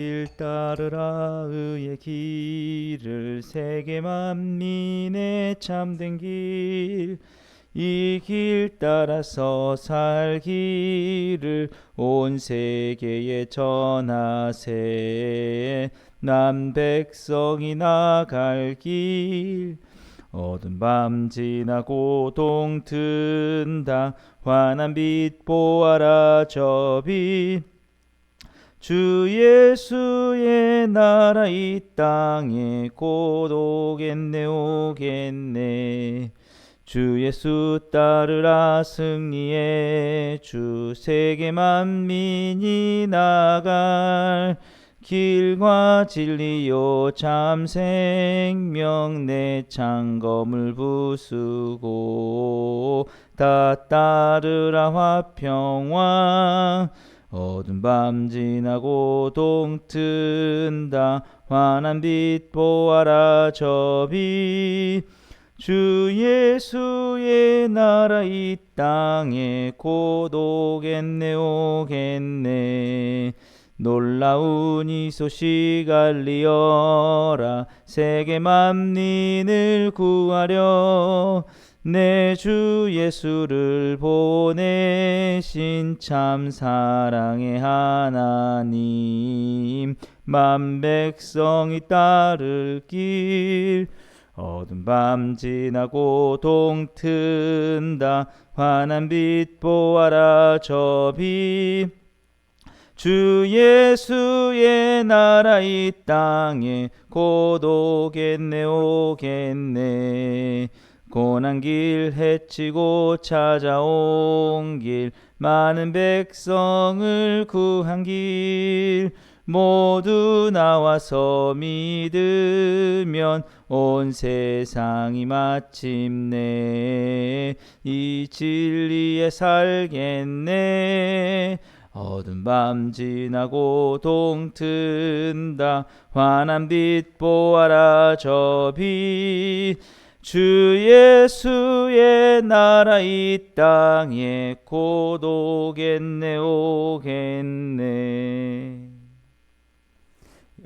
길 따르라 의의 길을 세계 만민의 참된 길. 이 길 따라서 살기를 온 세계에 전하세. 남 백성이 나갈 길. 어두운 밤 지나고 동튼다. 환한 빛 보아라 저빛 주 예수의 나라 이 땅에 곧 오겠네 오겠네. 주 예수 따르라 승리해 주 세계 만민이 나갈 길과 진리요 참 생명 내 창검을 부수고 다 따르라 화평왕 어두운 밤 지나고 동튼다. 환한 빛 보아라 저 빛 주 예수의 나라 이 땅에 곧 오겠네 오겠네. 놀라운 이 소식 알리어라. 세계 만민을 구하려 내 주 예수를 보내신 참 사랑의 하나님 만 백성이 따를 길 어두운 밤 지나고 동튼다 환한 빛 보아라 저빛 주 예수의 나라 이 땅에 곧 오겠네 오겠네 고난 길 헤치고 찾아온 길 많은 백성을 구한 길 모두 나와서 믿으면 온 세상이 마침내 이 진리에 살겠네. 어두운 밤 지나고 동튼다. 환한 빛 보아라 저빛 주 예수의 나라 이 땅에 곧 오겠네 오겠네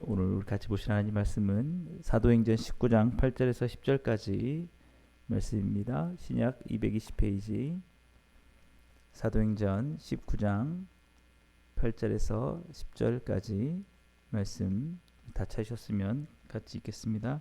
오늘 같이 보실 하나님 말씀은 사도행전 19장 8절에서 10절까지 말씀입니다. 신약 220페이지 사도행전 19장 8절에서 10절까지 말씀 다 찾으셨으면 같이 읽겠습니다.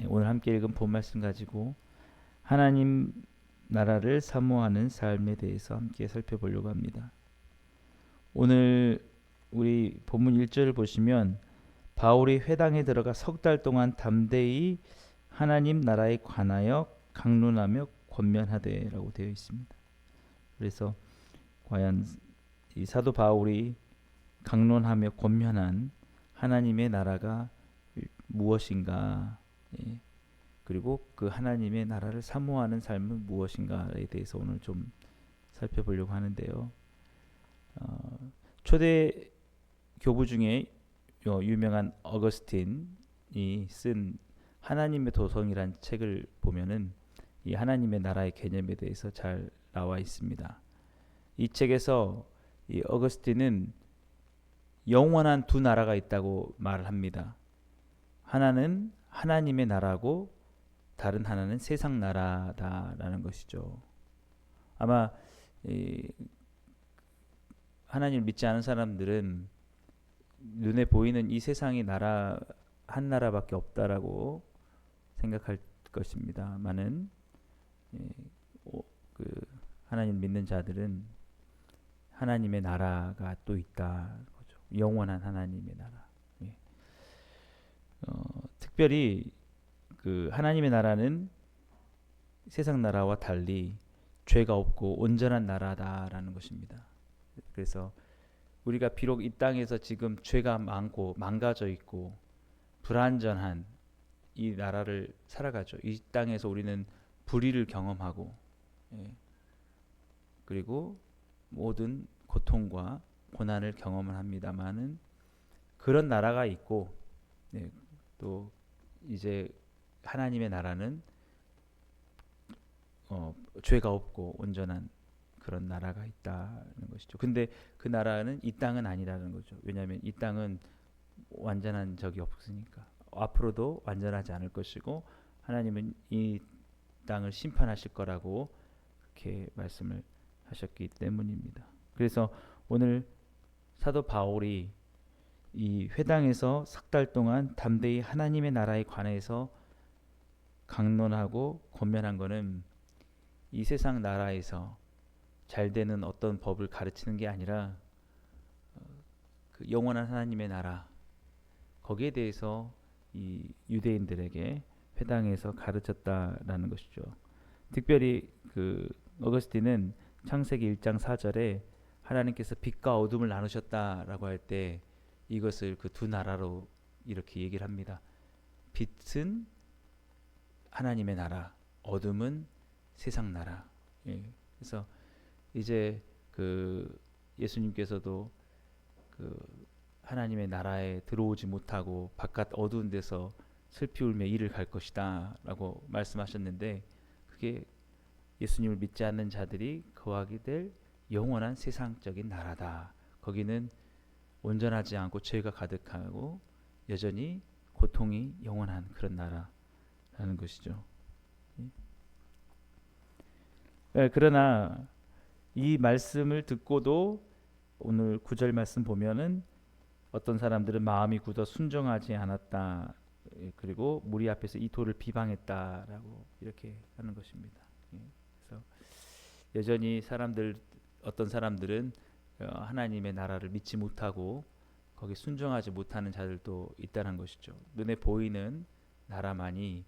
네, 오늘 함께 읽은 본 말씀 가지고 하나님 나라를 사모하는 삶에 대해서 함께 살펴보려고 합니다. 오늘 우리 본문 1절을 보시면 바울이 회당에 들어가 석 달 동안 담대히 하나님 나라에 관하여 강론하며 권면하되라고 되어 있습니다. 그래서 과연 이 사도 바울이 강론하며 권면한 하나님의 나라가 무엇인가? 예. 그리고 그 하나님의 나라를 사모하는 삶은 무엇인가에 대해서 오늘 좀 살펴보려고 하는데요. 어, 초대 교부 중에 유명한 어거스틴이 쓴 하나님의 도성이란 책을 보면은 이 하나님의 나라의 개념에 대해서 잘 나와 있습니다. 이 책에서 이 어거스틴은 영원한 두 나라가 있다고 말을 합니다. 하나는 하나님의 나라고 다른 하나는 세상 나라다라는 것이죠. 아마 하나님을 믿지 않은 사람들은 눈에 보이는 이 세상이 나라 한 나라밖에 없다라고 생각할 것입니다만은 예, 그 하나님 믿는 자들은 하나님의 나라가 또 있다. 영원한 하나님의 나라. 예. 어, 특별히 그 하나님의 나라는 세상 나라와 달리 죄가 없고 온전한 나라다라는 것입니다. 그래서 우리가 비록 이 땅에서 지금 죄가 많고 망가져 있고 불안전한 이 나라를 살아가죠. 이 땅에서 우리는 불의를 경험하고 예. 그리고 모든 고통과 고난을 경험을 합니다만은 그런 나라가 있고 예, 또 이제 하나님의 나라는 어, 죄가 없고 온전한 그런 나라가 있다는 것이죠. 근데 그 나라는 이 땅은 아니라는 거죠. 왜냐하면 이 땅은 완전한 적이 없으니까 앞으로도 완전하지 않을 것이고 하나님은 이 땅을 심판하실 거라고 그렇게 말씀을 하셨기 때문입니다. 그래서 오늘 사도 바울이 이 회당에서 석 달 동안 담대히 하나님의 나라에 관해서 강론하고 권면한 것은 이 세상 나라에서 잘 되는 어떤 법을 가르치는 게 아니라 어, 그 영원한 하나님의 나라 거기에 대해서 이 유대인들에게 회당에서 가르쳤다라는 것이죠. 특별히 그 어거스틴은 창세기 1장 4절에 하나님께서 빛과 어둠을 나누셨다라고 할때 이것을 그 두 나라로 이렇게 얘기를 합니다. 빛은 하나님의 나라, 어둠은 세상 나라. 예. 그래서 이제 그 예수님께서도 그 하나님의 나라에 들어오지 못하고 바깥 어두운 데서 슬피 울며 이를 갈 것이다라고 말씀하셨는데 그게 예수님을 믿지 않는 자들이 거하게 될 영원한 세상적인 나라다. 거기는 온전하지 않고 죄가 가득하고 여전히 고통이 영원한 그런 나라라는 것이죠. 예, 그러나 이 말씀을 듣고도 오늘 구절 말씀 보면은 어떤 사람들은 마음이 굳어 순종하지 않았다. 예, 그리고 무리 앞에서 이 돌을 비방했다라고 이렇게 하는 것입니다. 예, 그래서 여전히 사람들 어떤 사람들은 어, 하나님의 나라를 믿지 못하고 거기 순종하지 못하는 자들도 있다는 것이죠. 눈에 보이는 나라만이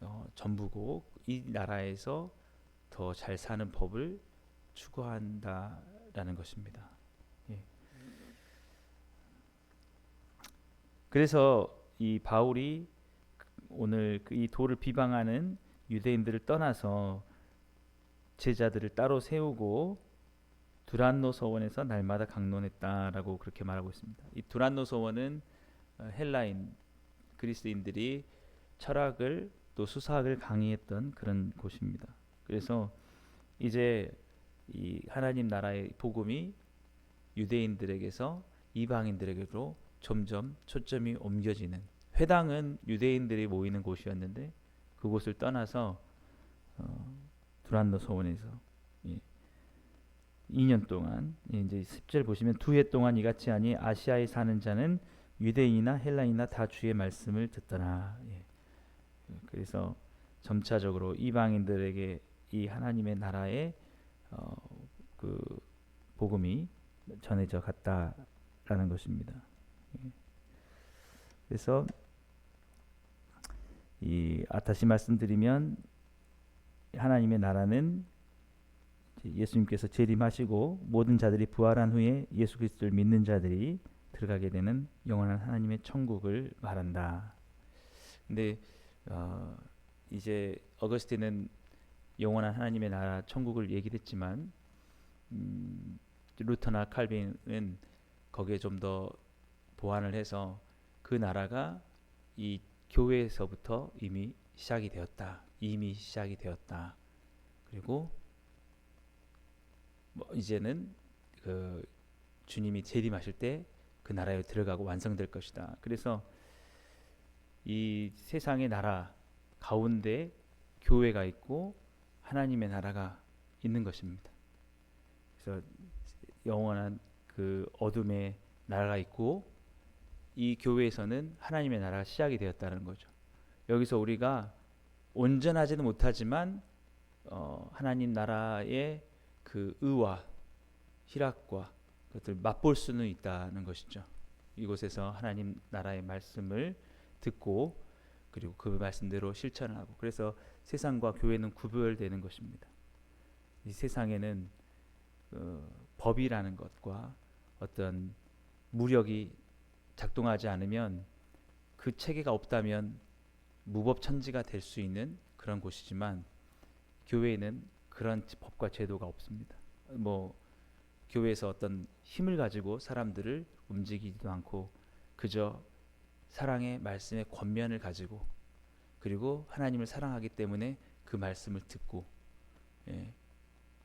어, 전부고 이 나라에서 더 잘 사는 법을 추구한다라는 것입니다. 예. 그래서 이 바울이 오늘 그이 도를 비방하는 유대인들을 떠나서 제자들을 따로 세우고 두란노 서원에서 날마다 강론했다라고 그렇게 말하고 있습니다. 이 두란노 서원은 어, 헬라인 그리스인들이 철학을 또 수사학을 강의했던 그런 곳입니다. 그래서 이제 이 하나님 나라의 복음이 유대인들에게서 이방인들에게로 점점 초점이 옮겨지는 회당은 유대인들이 모이는 곳이었는데 그곳을 떠나서 어, 두란노 소원에서 예, 2년 동안 예, 이제 10절 보시면 두 해 동안 이같이 하니 아시아에 사는 자는 유대인이나 헬라인이나 다 주의 말씀을 듣더라. 예. 그래서 점차적으로 이방인들에게 이 하나님의 나라의 어, 그 복음이 전해져 갔다라는 것입니다. 예. 그래서 이 아, 다시 말씀드리면 하나님의 나라는 예수님께서 재림하시고 모든 자들이 부활한 후에 예수 그리스도를 믿는 자들이 들어가게 되는 영원한 하나님의 천국을 말한다. 근데 어, 이제 어거스틴은 영원한 하나님의 나라 천국을 얘기했지만 음, 루터나 칼빈은 거기에 좀 더 보완을 해서 그 나라가 이 교회에서부터 이미 시작이 되었다. 이미 시작이 되었다. 그리고 뭐 이제는 그 주님이 재림하실 때 그 나라에 들어가고 완성될 것이다. 그래서 이 세상의 나라 가운데 교회가 있고 하나님의 나라가 있는 것입니다. 그래서 영원한 그 어둠의 나라가 있고 이 교회에서는 하나님의 나라가 시작이 되었다는 거죠. 여기서 우리가 온전하지는 못하지만 어, 하나님 나라의 그 의와 희락과 그것을 맛볼 수는 있다는 것이죠. 이곳에서 하나님 나라의 말씀을 듣고 그리고 그 말씀대로 실천을 하고 그래서 세상과 교회는 구별되는 것입니다. 이 세상에는 어, 법이라는 것과 어떤 무력이 작동하지 않으면 그 체계가 없다면 무법천지가 될 수 있는 그런 곳이지만 교회에는 그런 법과 제도가 없습니다. 뭐 교회에서 어떤 힘을 가지고 사람들을 움직이지도 않고 그저 사랑의 말씀의 권면을 가지고 그리고 하나님을 사랑하기 때문에 그 말씀을 듣고 예.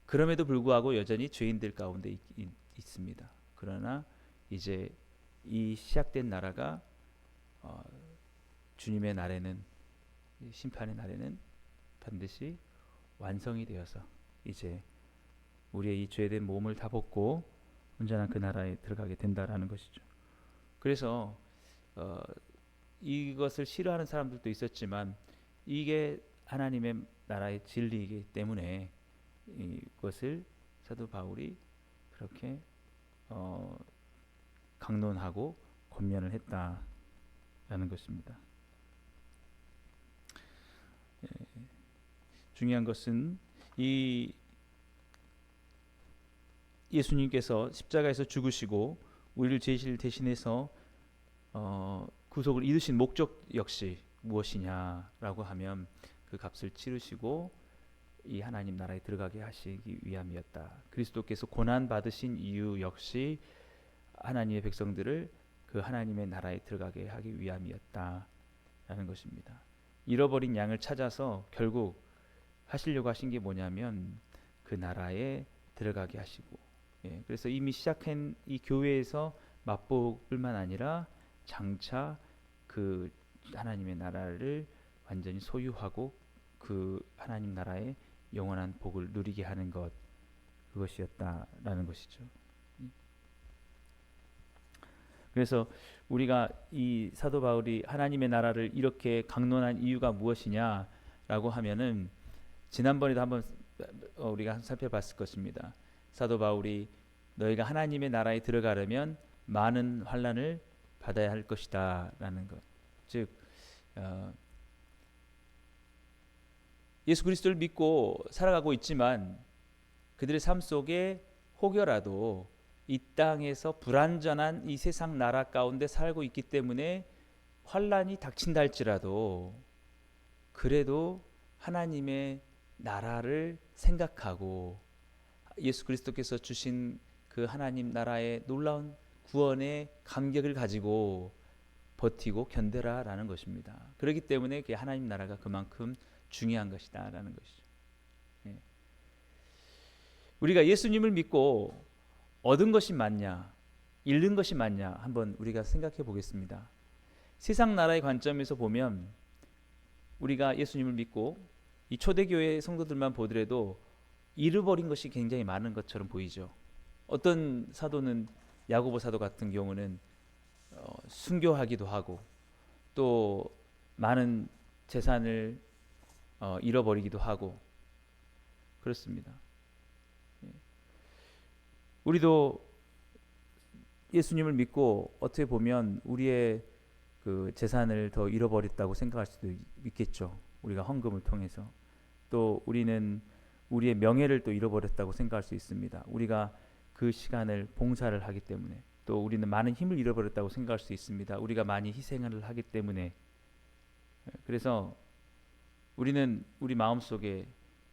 그럼에도 불구하고 여전히 죄인들 가운데 있, 있, 있습니다. 그러나 이제 이 시작된 나라가 어, 주님의 날에는 이 심판의 날에는 반드시 완성이 되어서 이제 우리의 이 죄된 몸을 다 벗고 온전한 그 나라에 들어가게 된다라는 것이죠. 그래서 어, 이것을 싫어하는 사람들도 있었지만 이게 하나님의 나라의 진리이기 때문에 이것을 사도 바울이 그렇게 어, 강론하고 권면을 했다라는 것입니다. 중요한 것은 이 예수님께서 십자가에서 죽으시고 우리를 죄실 대신해서 어, 구속을 이루신 목적 역시 무엇이냐라고 하면 그 값을 치르시고 이 하나님 나라에 들어가게 하시기 위함이었다. 그리스도께서 고난 받으신 이유 역시 하나님의 백성들을 그 하나님의 나라에 들어가게 하기 위함이었다라는 것입니다. 잃어버린 양을 찾아서 결국 하시려고 하신 게 뭐냐면 그 나라에 들어가게 하시고 예, 그래서 이미 시작한 이 교회에서 맛볼 뿐만 아니라 장차 그 하나님의 나라를 완전히 소유하고 그 하나님 나라의 영원한 복을 누리게 하는 것 그것이었다라는 것이죠. 그래서 우리가 이 사도 바울이 하나님의 나라를 이렇게 강론한 이유가 무엇이냐라고 하면은 지난번에도 한번 어, 우리가 살펴봤을 것입니다. 사도 바울이 너희가 하나님의 나라에 들어가려면 많은 환란을 받아야 할 것이다라는 것. 즉 어, 예수 그리스도를 믿고 살아가고 있지만 그들의 삶 속에 혹여라도 이 땅에서 불완전한 이 세상 나라 가운데 살고 있기 때문에 환란이 닥친다 할지라도 그래도 하나님의 나라를 생각하고 예수 그리스도께서 주신 그 하나님 나라의 놀라운 구원의 감격을 가지고 버티고 견뎌라라는 것입니다. 그렇기 때문에 그 하나님 나라가 그만큼 중요한 것이다라는 것이죠. 예. 우리가 예수님을 믿고 얻은 것이 맞냐, 잃는 것이 맞냐 한번 우리가 생각해 보겠습니다. 세상 나라의 관점에서 보면 우리가 예수님을 믿고 이 초대교회 성도들만 보더라도 잃어버린 것이 굉장히 많은 것처럼 보이죠. 어떤 사도는 야고보 사도 같은 경우는 어, 순교하기도 하고 또 많은 재산을 어, 잃어버리기도 하고 그렇습니다. 예. 우리도 예수님을 믿고 어떻게 보면 우리의 그 재산을 더 잃어버렸다고 생각할 수도 있겠죠. 우리가 헌금을 통해서 또 우리는 우리의 명예를 또 잃어버렸다고 생각할 수 있습니다. 우리가 그 시간을 봉사를 하기 때문에 또 우리는 많은 힘을 잃어버렸다고 생각할 수 있습니다. 우리가 많이 희생을 하기 때문에 그래서 우리는 우리 마음속에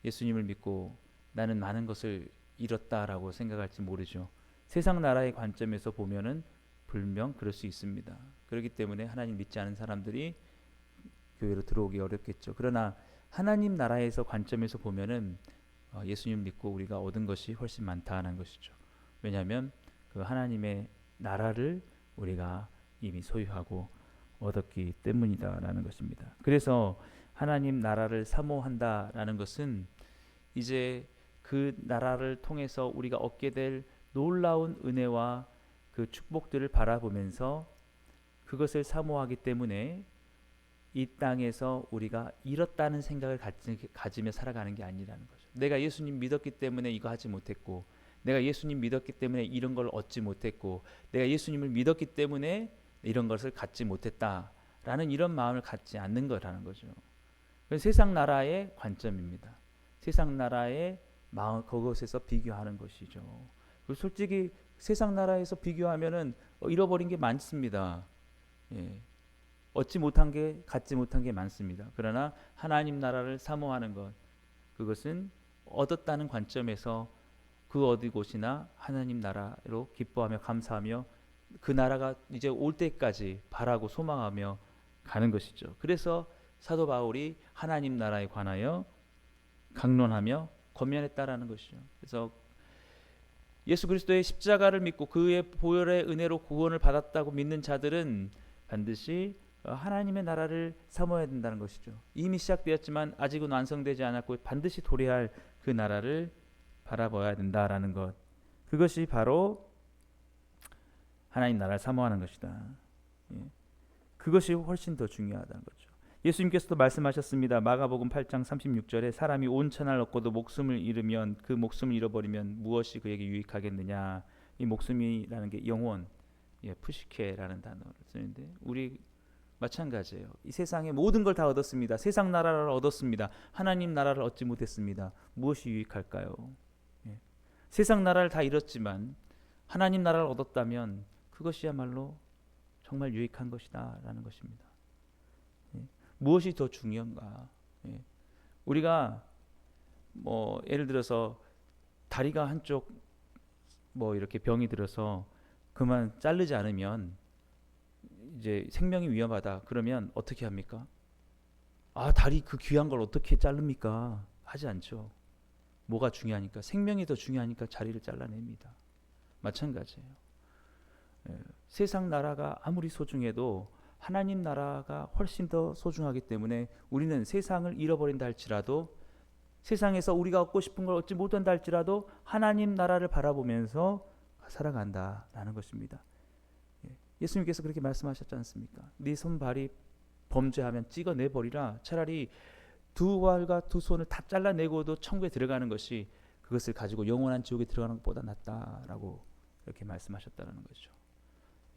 예수님을 믿고 나는 많은 것을 잃었다라고 생각할지 모르죠. 세상 나라의 관점에서 보면은 불명 그럴 수 있습니다. 그렇기 때문에 하나님 믿지 않은 사람들이 교회로 들어오기 어렵겠죠. 그러나 하나님 나라에서 관점에서 보면은 어, 예수님 믿고 우리가 얻은 것이 훨씬 많다는 것이죠. 왜냐하면 그 하나님의 나라를 우리가 이미 소유하고 얻었기 때문이다라는 것입니다. 그래서 하나님 나라를 사모한다라는 것은 이제 그 나라를 통해서 우리가 얻게 될 놀라운 은혜와 그 축복들을 바라보면서 그것을 사모하기 때문에 이 땅에서 우리가 잃었다는 생각을 가지, 며 살아가는 게 아니라는 거죠. 내가 예수님 믿었기 때문에 이거 하지 못했고, 내가 예수님 믿었기 때문에 이런 걸 얻지 못했고, 내가 예수님을 믿었기 때문에 이런 것을 갖지 못했다라는 이런 마음을 갖지 않는 거라는 거죠. 세상 나라의 관점입니다. 세상 나라의 마음 그것에서 비교하는 것이죠. 그 솔직히 세상 나라에서 비교하면은 어, 잃어버린 게 많습니다. 예. 얻지 못한 게 갖지 못한 게 많습니다. 그러나 하나님 나라를 사모하는 것 그것은 얻었다는 관점에서 그 어디 곳이나 하나님 나라로 기뻐하며 감사하며 그 나라가 이제 올 때까지 바라고 소망하며 가는 것이죠. 그래서 사도 바울이 하나님 나라에 관하여 강론하며 권면했다라는 것이죠. 그래서 예수 그리스도의 십자가를 믿고 그의 보혈의 은혜로 구원을 받았다고 믿는 자들은 반드시 어, 하나님의 나라를 사모해야 된다는 것이죠. 이미 시작되었지만 아직은 완성되지 않았고 반드시 도래할 그 나라를 바라봐야 된다라는 것. 그것이 바로 하나님 나라를 사모하는 것이다. 예. 그것이 훨씬 더 중요하다는 거죠. 예수님께서도 말씀하셨습니다. 마가복음 8장 36절에 사람이 온 천하를 얻고도 목숨을 잃으면 그 목숨을 잃어버리면 무엇이 그에게 유익하겠느냐. 이 목숨이라는 게 영혼, 예, 푸시케라는 단어를 쓰는데 우리 마찬가지예요. 이 세상의 모든 걸 다 얻었습니다. 세상 나라를 얻었습니다. 하나님 나라를 얻지 못했습니다. 무엇이 유익할까요? 예. 세상 나라를 다 잃었지만 하나님 나라를 얻었다면 그것이야말로 정말 유익한 것이다라는 것입니다. 예. 무엇이 더 중요한가? 예. 우리가 뭐 예를 들어서 다리가 한쪽 뭐 이렇게 병이 들어서 그만 자르지 않으면 이제 생명이 위험하다 그러면 어떻게 합니까? 아 다리 그 귀한 걸 어떻게 자릅니까? 하지 않죠. 뭐가 중요하니까 생명이 더 중요하니까 자리를 잘라냅니다. 마찬가지예요. 예, 세상 나라가 아무리 소중해도 하나님 나라가 훨씬 더 소중하기 때문에 우리는 세상을 잃어버린다 할지라도 세상에서 우리가 얻고 싶은 걸 얻지 못한다 할지라도 하나님 나라를 바라보면서 살아간다라는 것입니다. 예수님께서 그렇게 말씀하셨지 않습니까? 네 손발이 범죄하면 찍어내 버리라. 차라리 두 발과 두 손을 다 잘라내고도 천국에 들어가는 것이 그것을 가지고 영원한 지옥에 들어가는 것보다 낫다라고 이렇게 말씀하셨다는 거죠.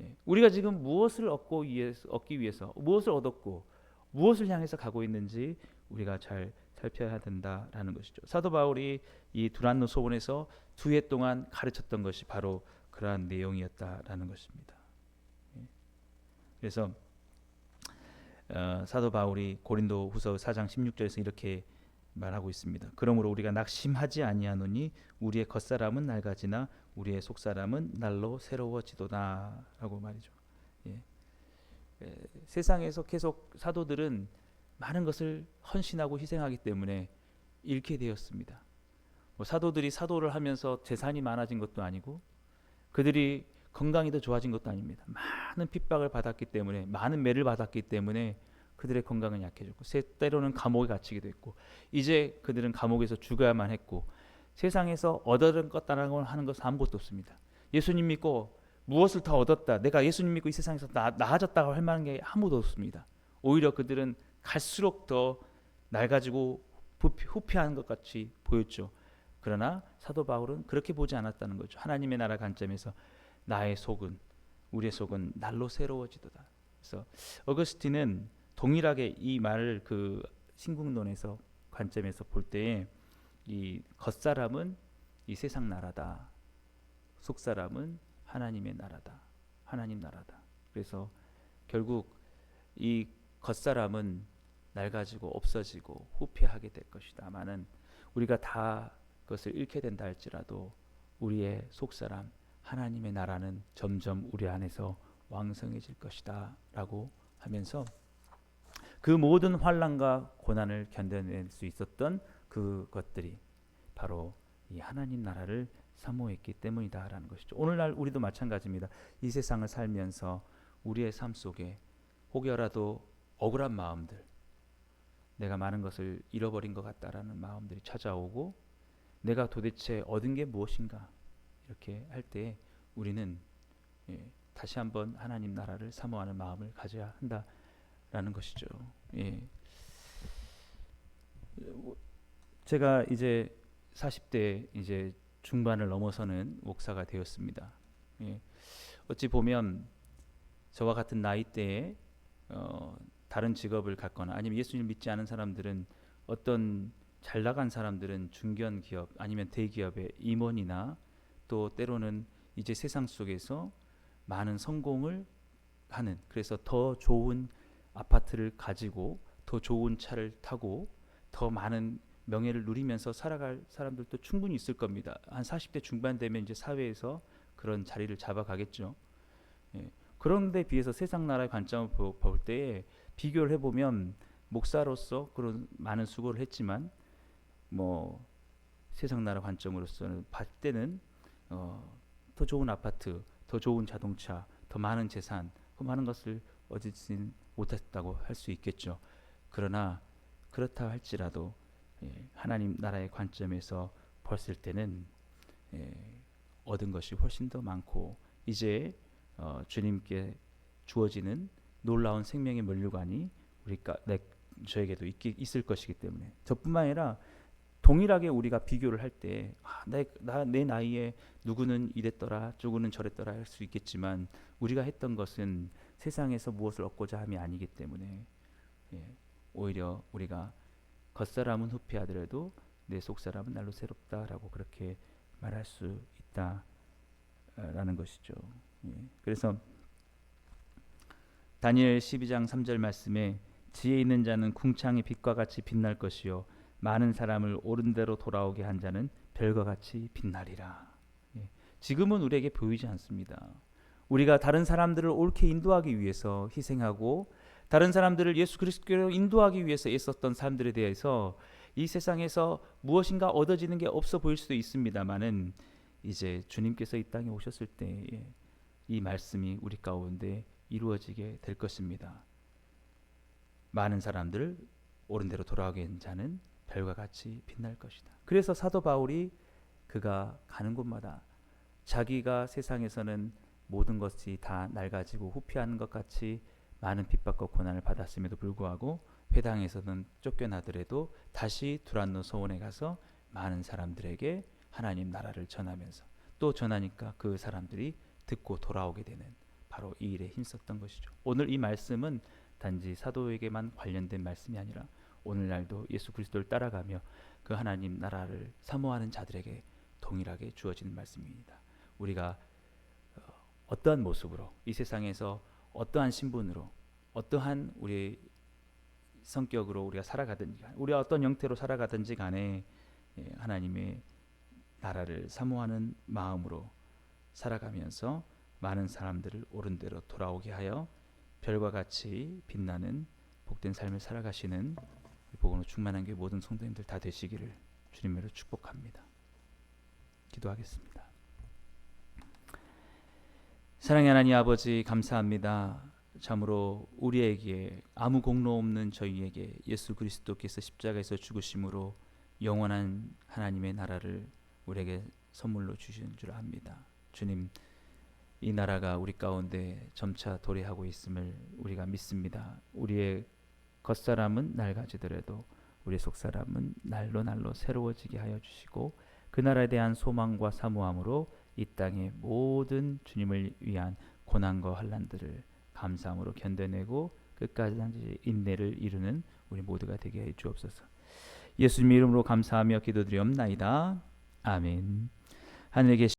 예. 우리가 지금 무엇을 얻고 위해서, 얻기 위해서 무엇을 얻었고 무엇을 향해서 가고 있는지 우리가 잘 살펴야 된다라는 것이죠. 사도 바울이 이 두란노 소원에서 두 해 동안 가르쳤던 것이 바로 그러한 내용이었다라는 것입니다. 그래서 어, 사도 바울이 고린도 후서 4장 16절에서 이렇게 말하고 있습니다. 그러므로 우리가 낙심하지 아니하노니 우리의 겉사람은 낡아지나 우리의 속사람은 날로 새로워지도다라고 말이죠. 예. 에, 세상에서 계속 사도들은 많은 것을 헌신하고 희생하기 때문에 잃게 되었습니다. 뭐 사도들이 사도를 하면서 재산이 많아진 것도 아니고 그들이 건강이 더 좋아진 것도 아닙니다. 많은 핍박을 받았기 때문에 많은 매를 받았기 때문에 그들의 건강은 약해졌고 때로는 감옥에 갇히기도 했고 이제 그들은 감옥에서 죽어야만 했고 세상에서 얻어든 것다라는 걸 하는 것은 아무것도 없습니다. 예수님 믿고 무엇을 더 얻었다. 내가 예수님 믿고 이 세상에서 나, 나아졌다고 할 만한 게 아무도 없습니다. 오히려 그들은 갈수록 더 낡아지고 후패하는 것 같이 보였죠. 그러나 사도 바울은 그렇게 보지 않았다는 거죠. 하나님의 나라 관점에서 나의 속은 우리의 속은 날로 새로워지도다. 그래서 어거스틴은 동일하게 이 말을 그 신국론에서 관점에서 볼 때에 이 겉사람은 이 세상 나라다. 속사람은 하나님의 나라다. 하나님 나라다. 그래서 결국 이 겉사람은 낡아지고 없어지고 후패하게 될 것이다마는 우리가 다 그것을 잃게 된다 할지라도 우리의 속사람 하나님의 나라는 점점 우리 안에서 왕성해질 것이다 라고 하면서 그 모든 환란과 고난을 견뎌낼 수 있었던 그것들이 바로 이 하나님 나라를 사모했기 때문이다라는 것이죠. 오늘날 우리도 마찬가지입니다. 이 세상을 살면서 우리의 삶 속에 혹여라도 억울한 마음들, 내가 많은 것을 잃어버린 것 같다라는 마음들이 찾아오고 내가 도대체 얻은 게 무엇인가 이렇게 할 때 우리는 예, 다시 한번 하나님 나라를 사모하는 마음을 가져야 한다라는 것이죠. 예. 제가 이제 40대 이제 중반을 넘어서는 목사가 되었습니다. 예. 어찌 보면 저와 같은 나이대에 어, 다른 직업을 갖거나 아니면 예수님 믿지 않은 사람들은 어떤 잘 나간 사람들은 중견 기업 아니면 대기업의 임원이나 또 때로는 이제 세상 속에서 많은 성공을 하는 그래서 더 좋은 아파트를 가지고 더 좋은 차를 타고 더 많은 명예를 누리면서 살아갈 사람들도 충분히 있을 겁니다. 한 40대 중반 되면 이제 사회에서 그런 자리를 잡아가겠죠. 예. 그런데 비해서 세상 나라의 관점을 보- 볼 때에 비교를 해보면 목사로서 그런 많은 수고를 했지만 뭐 세상 나라 관점으로서는 봤을 때는 어, 더 좋은 아파트, 더 좋은 자동차, 더 많은 재산, 그 많은 것을 얻지는 못했다고 할 수 있겠죠. 그러나 그렇다 할지라도 예, 하나님 나라의 관점에서 봤을 때는 예, 얻은 것이 훨씬 더 많고 이제 어, 주님께 주어지는 놀라운 생명의 면류관이 우리가 내 저에게도 있, 있을 것이기 때문에 저뿐만 아니라 동일하게 우리가 비교를 할때 아, 내, 나, 내 나이에 누구는 이랬더라 누구는 저랬더라 할 수 있겠지만 우리가 했던 것은 세상에서 무엇을 얻고자 함이 아니기 때문에 예, 오히려 우리가 겉사람은 후피하더라도 내 속사람은 날로 새롭다라고 그렇게 말할 수 있다라는 것이죠. 예, 그래서 다니엘 12장 3절 말씀에 지혜 있는 자는 궁창의 빛과 같이 빛날 것이요 많은 사람을 옳은 대로 돌아오게 한 자는 별과 같이 빛나리라. 예, 지금은 우리에게 보이지 않습니다. 우리가 다른 사람들을 옳게 인도하기 위해서 희생하고 다른 사람들을 예수 그리스도로 인도하기 위해서 애썼던 사람들에 대해서 이 세상에서 무엇인가 얻어지는 게 없어 보일 수도 있습니다만은 이제 주님께서 이 땅에 오셨을 때에 이 말씀이 우리 가운데 이루어지게 될 것입니다. 많은 사람들을 옳은 대로 돌아오게 한 자는 별과 같이 빛날 것이다. 그래서 사도 바울이 그가 가는 곳마다 자기가 세상에서는 모든 것이 다 낡아지고 후피하는 것 같이 많은 핍박과 고난을 받았음에도 불구하고 회당에서는 쫓겨나더라도 다시 두란노 소원에 가서 많은 사람들에게 하나님 나라를 전하면서 또 전하니까 그 사람들이 듣고 돌아오게 되는 바로 이 일에 힘썼던 것이죠. 오늘 이 말씀은 단지 사도에게만 관련된 말씀이 아니라 오늘날도 예수 그리스도를 따라가며 그 하나님 나라를 사모하는 자들에게 동일하게 주어지는 말씀입니다. 우리가 어, 어떠한 모습으로 이 세상에서 어떠한 신분으로 어떠한 우리 성격으로 우리가 살아가든지 우리가 어떤 형태로 살아가든지 간에 예, 하나님의 나라를 사모하는 마음으로 살아가면서 많은 사람들을 옳은 대로 돌아오게 하여 별과 같이 빛나는 복된 삶을 살아가시는 복으로 충만한 게 모든 성도님들 다 되시기를 주님으로 축복합니다. 기도하겠습니다. 사랑의 하나님 아버지 감사합니다. 참으로 우리에게 아무 공로 없는 저희에게 예수 그리스도께서 십자가에서 죽으심으로 영원한 하나님의 나라를 우리에게 선물로 주신 줄 압니다. 주님, 이 나라가 우리 가운데 점차 도래하고 있음을 우리가 믿습니다. 우리의 겉사람은 낡아지더라도 우리 속사람은 날로 날로 새로워지게 하여 주시고 그 나라에 대한 소망과 사모함으로 이 땅의 모든 주님을 위한 고난과 환란들을 감사함으로 견뎌내고 끝까지 인내를 이루는 우리 모두가 되게 해 주옵소서. 예수님 이름으로 감사하며 기도드리옵나이다. 아멘. 하늘에 계신